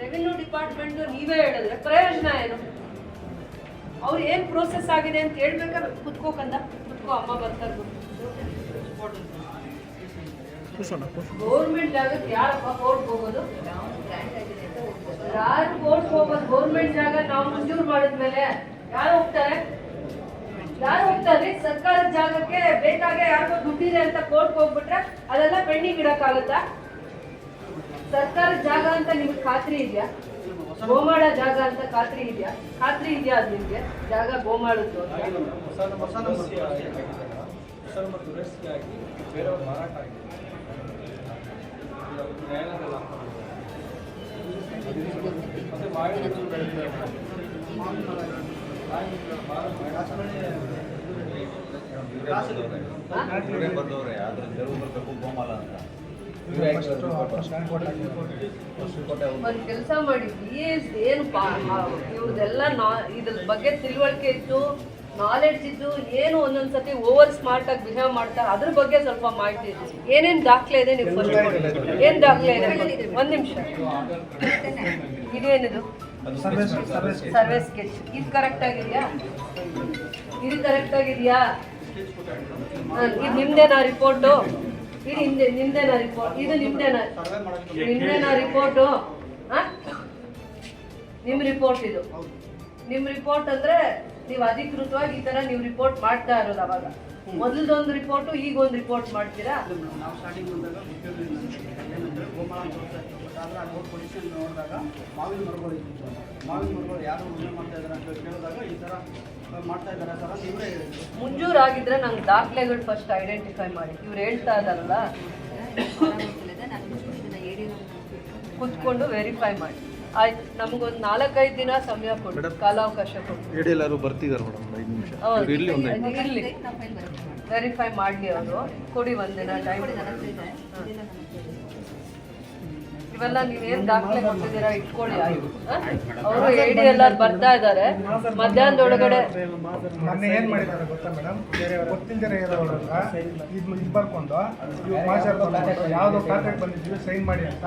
Revenue department ನೀವೇ ಹೇಳಿದ್ರೆ ಪ್ರಯೋಜನ ಏನು? ಅವ್ರು ಏನ್ ಪ್ರೋಸೆಸ್ ಆಗಿದೆ ಅಂತ ಹೇಳ್ಬೇಕಾದ್ರೆ ಕುತ್ಕೋಕಂದ ಕುತ್ಕೋ ಅಮ್ಮ ಬರ್ತಾರೆ ಗೌರ್ಮೆಂಟ್ ಜಾಗಕ್ಕೆ ಯಾರಪ್ಪ ಕೋರ್ಟ್ ಹೋಗೋದು? ಯಾರು ಕೋರ್ಟ್ ಹೋಗೋದು? ಗೌರ್ಮೆಂಟ್ ಜಾಗ ನಾವು ಮಂಜೂರು ಮಾಡಿದ್ಮೇಲೆ ಯಾರು ಹೋಗ್ತಾರೆ? ಯಾರು ಹೋಗ್ತಾರೆ? ಸರ್ಕಾರದ ಜಾಗಕ್ಕೆ ಬೇಕಾಗೆ ಯಾರಿಗೋ ದುಡ್ಡಿದೆ ಅಂತ ಕೋರ್ಟ್ ಹೋಗ್ಬಿಟ್ರೆ ಅದೆಲ್ಲ ಪೆಂಡಿಂಗ್ ಇಡಕ್ಕಾಗತ್ತಾ ಸರ್ಕಾರದ ಜಾಗ ಅಂತ ನಿಮ್ಗೆ ಖಾತ್ರಿ ಇದೆಯಾ? ಗೋಮಾಳ ಜಾಗ ಅಂತ ಖಾತ್ರಿ ಇದೆಯಾ? ಖಾತ್ರಿ ಇದೆಯಾ ಅದು ನಿಮಗೆ? ಜಾಗ ಗೋಮಾಳದ್ದು ಹೊಸ ದುರಸ್ತಿಯಾಗಿ ಬೇರೆಯವ್ರು ಮಾರಾಟ ಆಗಿದೆ. ಮತ್ತೆ ಮಾವಿನ ಅದ್ರ ತೆರವು ಬರಬೇಕು ಗೋಮಾಲ ಅಂತ. ಒಂದ್ ಕೆಲಸ ಮಾಡಿ ಬಿ ಎಸ್ ಏನು ಇವ್ರದೆಲ್ಲ ನಾ ಇದ್ರ ಬಗ್ಗೆ ತಿಳುವಳಿಕೆ ಇತ್ತು ನಾಲೆಡ್ಜ್ ಇದ್ದು ಏನು ಒಂದೊಂದ್ಸತಿ ಓವರ್ ಸ್ಮಾರ್ಟ್ ಆಗಿ ಬಿಹೇವ್ ಮಾಡ್ತಾರೆ ಅದ್ರ ಬಗ್ಗೆ ಸ್ವಲ್ಪ ಮಾಹಿತಿ ಇದೆ. ಏನೇನ್ ದಾಖಲೆ ಇದೆ ನೀವು ಏನ್ ದಾಖಲೆ ಇದೆ? ಒಂದ್ ನಿಮಿಷ. ಇದೇನಿದು ಸರ್ವೆ ಸ್ಕೆಚ್ ಇದು ಕರೆಕ್ಟ್ ಆಗಿದೆಯಾ? ಇದು ಕರೆಕ್ಟ್ ಆಗಿದೆಯಾ? ಇದು ನಿಮ್ದೇನಾ ರಿಪೋರ್ಟು ಇದು ಹಿಂದೆ ನಿಮ್ದೇನಾ ರಿಪೋರ್ಟ್ ಇದು ನಿಮ್ದೇನಾ? ನಿಮ್ದೇನಾ ರಿಪೋರ್ಟು ನಿಮ್ ರಿಪೋರ್ಟ್ ಇದು. ನಿಮ್ಮ ರಿಪೋರ್ಟ್ ಅಂದ್ರೆ ನೀವು ಅಧಿಕೃತವಾಗಿ ಈ ತರ ನೀವು ರಿಪೋರ್ಟ್ ಮಾಡ್ತಾ ಇರೋದು ಅವಾಗ. ಮೊದಲದೊಂದು ರಿಪೋರ್ಟು ಈಗ ಒಂದು ರಿಪೋರ್ಟ್ ಮಾಡ್ತೀರಾ? ನಾವು ಸ್ಟಾರ್ಟಿಂಗ್ ಬಂದಾಗ ಏನಂದ್ರೆ ಗೋಮಾಳ ಹೋಗ್ತಾ ಇತ್ತು ಬಟ್ ಆದ್ರೆ ಅಲ್ಲಿ ಹೋಗಿ ಪೊಸಿಷನ್ ನೋಡಿದಾಗ ಮಾವಿನ ಮರಗಳು ಇತ್ತು ಮಾವಿನ ಮರಗಳು ಯಾರು ಉಳುಮೆ ಮಾಡ್ತಾ ಇದ್ದಾರೆ ಅಂತ ಕೇಳಿದಾಗ ಈ ಥರ ಮಾಡ್ತಾ ಇದ್ದಾರೆ ಸರ್ ಇವರೇ ಹೇಳಿದ್ರು. ಮುಂಜೂರಾಗಿದ್ರೆ ನಂಗೆ ದಾಖಲೆಗಳು ಫಸ್ಟ್ ಐಡೆಂಟಿಫೈ ಮಾಡಿ. ಇವ್ರು ಹೇಳ್ತಾ ಇದಾರಲ್ಲ ಕುತ್ಕೊಂಡು ವೆರಿಫೈ ಮಾಡಿ. ಆಯ್ತು ನಮಗೊಂದು ನಾಲ್ಕೈದು ದಿನ ಸಮಯ ಕೊಡಿ ಕಾಲಾವಕಾಶ ಕೊಡಿ. ಎಲ್ಲರೂ ಬರ್ತಿದ್ದಾರೆ ಮೇಡಮ್ ಐದು ನಿಮಿಷ. ಹೌದು. ಇರ್ಲಿ ಒಂದು ಇರ್ಲಿ. ವೆರಿಫೈ ಮಾಡಲಿ ಅವರು. ಕೊಡಿ ಒಂದಿನ ಟೈಮ್ ಇವೆಲ್ಲ ನೀವೇನು ದಾಖಲೆ ಕೊಟ್ಟಿದ್ದೀರಾ ಇಟ್ಕೊಳ್ಳಿ ಆಯ್ತು. ಅವರು ಏಡಿ ಎಲ್ಲ ಬರ್ತಾ ಇದ್ದಾರೆ. ಮಧ್ಯಾಹ್ನದೊಳಗಡೆ ಮೊನ್ನೆ ಏನ್ ಮಾಡಿದ್ದಾರೆ ಗೊತ್ತಾ ಮೇಡಮ್? ಗೊತ್ತಿಲ್ದಿರ ಇರೋರಲ್ಲ ಇದು ಇದು ಬರ್ಕೊಂಡು ಇವ್ರು ಬಂದ್ಬಿಟ್ಟು ಯಾವ್ದೋ ಕಾಂಟ್ರಾಕ್ಟ್ ಬಂದಿದ್ವಿ ಸೈನ್ ಮಾಡಿ ಅಂತ.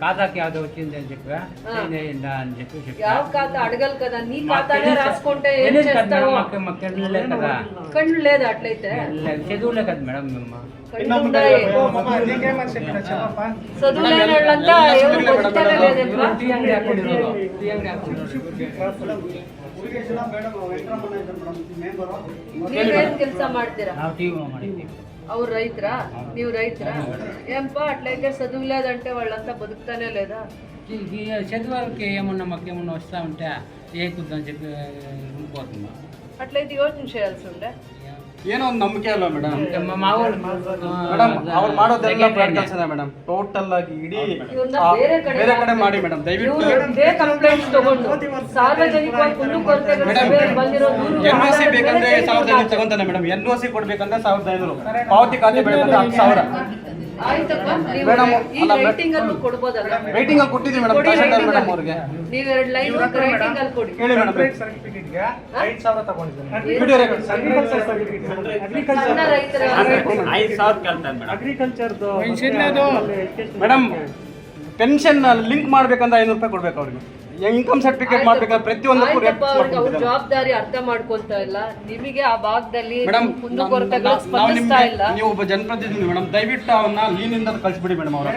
ಕಾದಾ ಕ್ಯಾದೋ ಚಿಂದೆ ಅಂತ ಕರ ನೇನೇ ಇಲ್ಲ ಅಂತ చెప్పు शकतो ಯಾವ ಏನು ಕಣ್ಣು ಇಲ್ಲ ಅದ್ಲೇತೆ ಚದುಲೇಕದ ಮೇಡಂಮ್ಮ ಇನ್ನೊಂದು ಕೆಲಸ ಮಾಡ್ತಿರಾ? ಅವ್ರು రೈతరా ನೀವು రೈతరా ఏంప అట్లయితే చదువులేదంటే వాళ్ళంతా బతుకుతానే లేదా ఈ- ఈ చదువులకి ఏమన్నా మాకు ఏమన్నా వస్తా ఉంటే ఏ కుద్దని చెప్పి ఉండిపోతున్నాం అట్లయితే యోచన చేయాల్సి ఉండే ಏನೋ ಒಂದು ನಂಬಿಕೆ ಅಲ್ವಾ ಮೇಡಮ್ ಮೇಡಮ್ ಅವ್ರು ಮಾಡೋದೆಲ್ಲ ಬ್ಯಾಡ್ ಕೆಲಸನ ಮೇಡಮ್ ಟೋಟಲ್ ಆಗಿ ಇಡೀ ಬೇರೆ ಕಡೆ ಮಾಡಿ ಮೇಡಮ್ ದಯವಿಟ್ಟು ಎನ್ ಒ ಸಿ ಬೇಕಂದ್ರೆ ಸಾವಿರದ ಐನೂರು ತಗೊಂತಾನೆ ಮೇಡಮ್ ಎನ್ ಒ ಸಿ ಕೊಡ್ಬೇಕಂದ್ರೆ ಸಾವಿರದ ಐನೂರು. ಪಾವತಿ ಖಾತೆ ಬೆಳೆದಂದ್ರೆ ಹತ್ತು ಸಾವಿರ. ಆಯ್ತಪ್ಪ ನೀವು ಮೇಡಮ್, ಈ ಅಲ್ಲ, ರೈಟಿಂಗ್ ಅಲ್ಲೂ ಕೊಡ್ಬೋದಲ್ಲ ವೇಟಿಂಗ್ ಅಲ್ಲಿ ಕೊಟ್ಟಿದ್ದೀವಿ ಮೇಡಮ್ ಕೊಡಿ ತಹಶೀಲ್ದಾರ್ writing ಮೇಡಮ್ ಅಲ್ಲಿ. ಅವ್ರಿಗೆ. ನೀವು ಎರಡು ಲೈನ್ ರೈಟಿಂಗ್ ಅಲ್ಲಿ ಕೊಡಿ. ಹೇಳಿ ಮೇಡಮ್. ಸರ್ಟಿಫಿಕೇಟ್ಗೆ ಐದು ಸಾವಿರ ತಗೊಂಡಿದ್ದೀನಿ. ವಿಡಿಯೋ ರೆಕಾರ್ಡ್ ಅಗ್ರಿಕಲ್ಚರ್ ಸರ್ಟಿಫಿಕೇಟ್ ಸಣ್ಣ ರೈತರ ఐదు ಸಾವಿರ ಕೇಳ್ತಾರೆ ಮೇಡಮ್. ಅಗ್ರಿಕಲ್ಚರ್ದು ಮೇಡಮ್ ಪೆನ್ಷನ್ ಲಿಂಕ್ ಮಾಡ್ಬೇಕಂದ್ರೆ ಐನೂರು ರೂಪಾಯಿ ಕೊಡ್ಬೇಕು ಅವ್ರಿಗೆ. ಇನ್ಕಮ್ ಸರ್ಟಿಫಿಕೇಟ್ ಮಾಡ್ಬೇಕಾದ್ರೆ ಪ್ರತಿಯೊಂದಕ್ಕೂ ರೇಟ್ ಅವ್ರ ಜವಾಬ್ದಾರಿ ಅರ್ಥ ಮಾಡ್ಕೊಂತ ಇಲ್ಲ. ನಿಮಗೆ ಆ ಭಾಗದಲ್ಲಿ ಮೇಡಮ್ ಕುಂದುಕೊರತೆಗಳು ನಾವು ಸ್ಪಂದಿಸ್ತಾ ನಿಮ್ಗೆ ಇಲ್ಲ. ನೀವು ಒಬ್ಬ ಜನಪ್ರತಿನಿಧಿ ಮೇಡಮ್ ದಯವಿಟ್ಟು ಅವನ್ನ ಲೀನಿಂದ ಕಳಿಸ್ಬಿಡಿ ಮೇಡಮ್ ಅವ್ರ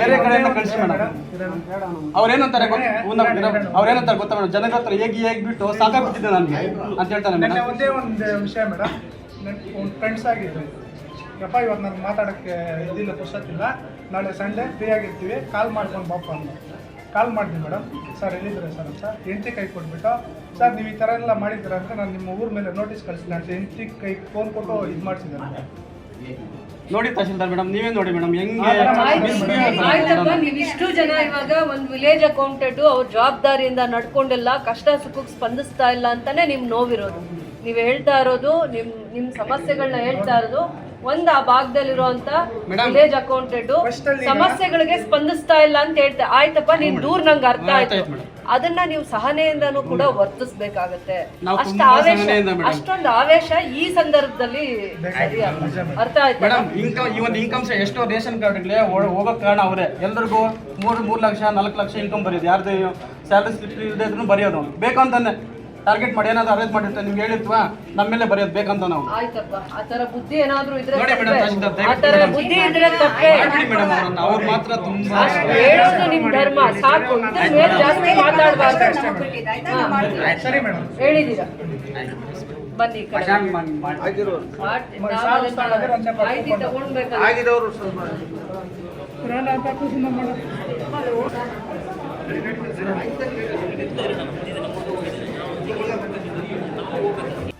ಬೇರೆ ಕಡೆಯಿಂದ ಕಳಿಸಿ ಮೇಡಮ್. ಅವ್ರೇನಂತಾರೆ ಗೊತ್ತ ಅವ್ರೇನಂತಾರೆ ಗೊತ್ತಾ ಮೇಡಮ್? ಜನಗಳ ಹತ್ರ ಹೇಗೆ ಹೇಗೆ ಬಿಟ್ಟು ಸಾಕಾಗ್ಬಿಟ್ಟಿದೆ ನನಗೆ ಅಂತ ಹೇಳ್ತಾನೆ ನೆನ್ನೆ ಮೇಡಮ್. ಒಂದೇ ಒಂದು ವಿಷಯ ಮೇಡಮ್. ಒಂದು ಫ್ರೆಂಡ್ಸ್ ಆಗಿದ್ರು. ಯಪ್ಪ ಇವಾಗ ನನಗೆ ಮಾತಾಡೋಕ್ಕೆ ಇದಿಲ್ಲ ಇಲ್ಲ. ನಾಳೆ ಸಂಡೇ ಫ್ರೀ ಆಗಿರ್ತೀವಿ. ಕಾಲ್ ಮಾಡ್ಕೊಂಡು ಬಾಪ ಅಂದ ಕಾಲ್ ಮಾಡಿದೆ ಮೇಡಮ್. ಸರ್ ಎಲ್ಲಿದ್ದಾರೆ ಸರ್ ಅಂತ. ಎಂಟ್ರಿ ಕೈ ಕೊಟ್ಬಿಟ್ಟು ಸರ್ ನೀವು ಈ ಥರ ಎಲ್ಲ ಮಾಡಿದ್ದೀರ ಅಂತ ನಾನು ನಿಮ್ಮ ಊರ ಮೇಲೆ ನೋಟಿಸ್ ಕಳಿಸಿದೆ ಅಂತ ಎಂಟ್ರಿ ಕೈ ಫೋನ್ ಕೊಟ್ಟು ಇದು ಮಾಡಿಸಿದ್ದಾರೆ ನೋಡಿ ತಹಶೀಲ್ದಾರ್ ಮೇಡಮ್ ನೀವೇ ನೋಡಿ ಮೇಡಮ್ ಹೆಂಗೆ ಆಯ್ತು, ಆಯ್ತಪ್ಪ ನೀವು ಇಷ್ಟು ಜನ ಇವಾಗ ಒಂದು ವಿಲೇಜ್ ಅಕೌಂಟೆಂಟ್ ಅವ್ರ ಜವಾಬ್ದಾರಿಯಿಂದ ನಡ್ಕೊಂಡಿಲ್ಲ ಕಷ್ಟ ಸುಖಕ್ಕೆ ಸ್ಪಂದಿಸ್ತಾ ಇಲ್ಲ ಅಂತಾನೆ ನಿಮ್ ನೋವಿರೋದು. ನೀವು ಹೇಳ್ತಾ ಇರೋದು ನಿಮ್ ನಿಮ್ ಸಮಸ್ಯೆಗಳನ್ನ ಹೇಳ್ತಾ ಇರೋದು ಒಂದ್ ಆ ಭಾಗದಲ್ಲಿರುವಂತ. ವಿಲೇಜ್ ಅಕೌಂಟೆಂಟ್ ಸಮಸ್ಯೆಗಳಿಗೆ ಸ್ಪಂದಿಸ್ತಾ ಇಲ್ಲ ಅಂತ ಹೇಳ್ತಾ. ಆಯ್ತಪ್ಪ ನೀನ್ ದೂರ್ ನಂಗೆ ಅರ್ಥ ಆಯ್ತು, ಅದನ್ನ ನೀವು ಸಹನೆಯಿಂದನೂ ಕೂಡ ವರ್ತಿಸ್ಬೇಕಾಗತ್ತೆ. ಅಷ್ಟ ಆವೇಶ ಅಷ್ಟೊಂದು ಆವೇಶ ಈ ಸಂದರ್ಭದಲ್ಲಿ ಅರ್ಥ ಆಯ್ತು. ಮೇಡಮ್ ಇನ್ಕಮ್ ಈ ಒಂದು ಇನ್ಕಮ್ ಎಷ್ಟೋ ರೇಷನ್ ಕಾರ್ಡ್ಗಳೇ ಹೋಗೋಕೆ ಕಾರಣ ಅವರೇ. ಎಲ್ರಿಗೂ ಮೂರು ಮೂರು ಲಕ್ಷ ನಾಲ್ಕು ಲಕ್ಷ ಇನ್ಕಮ್ ಬರೆಯೋದು ಯಾರ್ದು ಸ್ಯಾಲರಿ ಸ್ಲಿಪ್ ಇಲ್ಲದೆ ಬರೆಯೋದು ಬೇಕಂತಾನೆ. ಟಾರ್ಗೆಟ್ ಮಾಡಿ ಏನಾದ್ರು ಅರೇಂಜ್ ಮಾಡಿರ್ತಾರೆ ನಿಮ್ಗೆ ಹೇಳಿರ್ತೀವ ನಮ್ಮ ಮೇಲೆ ಬರೆಯೋದು ಬೇಕಂತ ನಾವು. ಆಯ್ತಪ್ಪ ಆ ಬುದ್ಧಿ ಏನಾದರೂ ಇದ್ರೆ ನೋಡಿ ತಹಶೀಲ್ದಾರ್, ಆ ದಯವಿಟ್ಟು ಬುದ್ಧಿ ಇದ್ರೆ ತಪ್ಪೇ. ಮಾಡ್ಬಿಡಿ ಮೇಡಮ್ ಅವ್ರನ್ನ ಅವ್ರು ಮಾತ್ರ ತುಂಬಾ ಅಷ್ಟ್ ಹೇಳೋದು ನಿಮ್ಮ ಧರ್ಮ ಸಾಕು. ಇದ್ರ ಮೇಲೆ ಜಾಸ್ತಿ ಮಾತಾಡ್ಬಾರ್ದು ಸರಿ ಮೇಡಮ್. ಹೇಳಿದೀರಾ? ಬನ್ನಿ ಈ ಕಡೆ. ಮಾಡ್ತೀನಿ. ಸಾಕು, ನಾವು ಅದನ್ನ ಸಾಕು, ಅದನ್ನ ಒಂದ್ ಸ್ವಲ್ಪ ಮಾಹಿತಿ ತಗೊಂಡ್ಬೇಕಲ್ಲ ಆಗಿದವರು 私の家に行った方がいい。